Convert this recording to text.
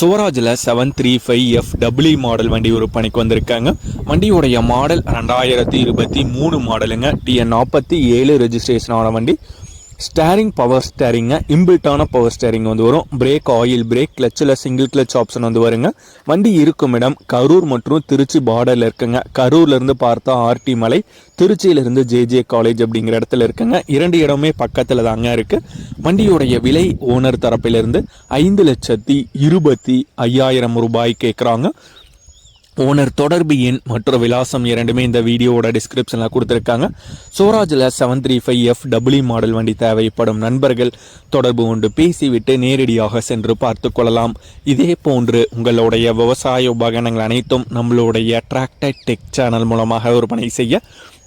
சுவராஜில் seven three five F W model வண்டி விற்பனைக்கு வந்திருக்காங்க. வண்டியுடைய மாடல் ரெண்டாயிரத்தி இருபத்தி மூணு மாடலுங்க டிஎன் நாற்பத்தி ஏழு ரெஜிஸ்ட்ரேஷன் ஆன வண்டி. ஸ்டேரிங் பவர் ஸ்டேரிங்க இம்பில்ட்டான பவர் ஸ்டேரிங் வந்து வரும். பிரேக் ஆயில் பிரேக் கிளச்சில் சிங்கிள் கிளச் ஆப்ஷன் வந்து வருங்க. வண்டி இருக்கும் இடம் கரூர் மற்றும் திருச்சி பார்டரில் இருக்குங்க. கரூர்லேருந்து பார்த்தா ஆர்டி மலை திருச்சியிலிருந்து ஜேஜே காலேஜ் அப்படிங்கிற இடத்துல இருக்குங்க. இரண்டு இடமே பக்கத்தில் தாங்க இருக்குது வண்டியுடைய விலை ஓனர் தரப்பிலிருந்து ஐந்து லட்சத்தி இருபத்தி ஐயாயிரம் ரூபாய் கேட்குறாங்க ஓனர் தொடர்பு எண் மற்றும் விலாசம் இரண்டுமே இந்த வீடியோவோட டிஸ்கிரிப்ஷனில் கொடுத்துருக்காங்க. சோராஜில் seven three five F W model வண்டி தேவைப்படும் நண்பர்கள் தொடர்பு கொண்டு பேசிவிட்டு நேரடியாக சென்று பார்த்து கொள்ளலாம். இதே போன்று உங்களுடைய விவசாய உபகரணங்கள் அனைத்தும் நம்மளுடைய டிராக்டர் டெக் சேனல் மூலமாக விற்பனை செய்ய